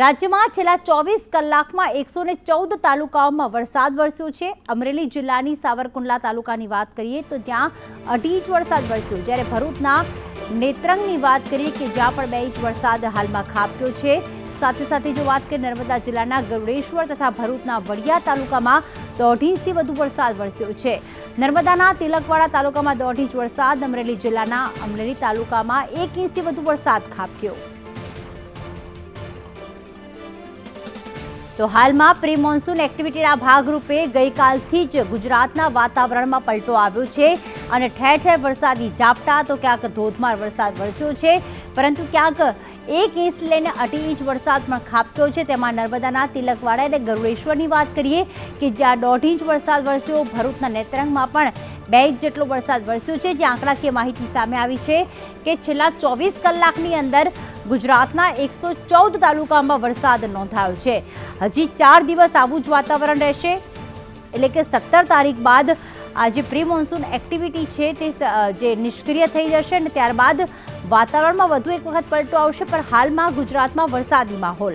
રાજ્યમાં છેલ્લા ચોવીસ કલાકમાં એકસો ને ચૌદ તાલુકાઓમાં વરસાદ વરસ્યો છે. અમરેલી જિલ્લાની સાવરકુંડલા તાલુકાની વાત કરીએ તો જ્યાં અઢી ઇંચ વરસાદ વરસ્યો. જ્યારે ભરૂચના નેત્રંગની વાત કરીએ કે જ્યાં પણ બે ઇંચ વરસાદ હાલમાં ખાબક્યો છે. સાથે સાથે જો વાત કરીએ નર્મદા જિલ્લાના ગરુડેશ્વર તથા ભરૂચના વડિયા તાલુકામાં દોઢ ઇંચથી વધુ વરસાદ વરસ્યો છે. નર્મદાના તિલકવાડા તાલુકામાં દોઢ ઇંચ વરસાદ, અમરેલી જિલ્લાના અમરેલી તાલુકામાં એક ઇંચથી વધુ વરસાદ ખાબક્યો. તો હાલમાં પ્રી મોન્સૂન એક્ટિવિટીના ભાગરૂપે ગઈકાલથી જ ગુજરાતના વાતાવરણમાં પલટો આવ્યો છે અને ઠેર ઠેર વરસાદી ઝાપટા, તો ક્યાંક ધોધમાર વરસાદ વરસ્યો છે. પરંતુ ક્યાંક એક ઇંચ લઈને અઢી ઇંચ વરસાદ પણ ખાબક્યો છે. તેમાં નર્મદાના તિલકવાડા અને ગરુડેશ્વરની વાત કરીએ કે જ્યાં દોઢ ઇંચ વરસાદ વરસ્યો, ભરૂચના નેત્રંગમાં પણ બે ઇંચ જેટલો વરસાદ વરસ્યો છે. જે આંકડાકીય માહિતી સામે આવી છે કે છેલ્લા ચોવીસ કલાકની અંદર ગુજરાતના એકસો ચૌદ તાલુકામાં વરસાદ નોંધાયો છે. હજી ચાર દિવસ આવું જ વાતાવરણ રહેશે. એટલે કે સત્તર તારીખ બાદ આ જે પ્રી મોન્સૂન એક્ટિવિટી છે તે જે નિષ્ક્રિય થઈ જશે અને ત્યારબાદ વાતાવરણમાં વધુ એક વખત પલટો આવશે. પણ હાલમાં ગુજરાતમાં વરસાદી માહોલ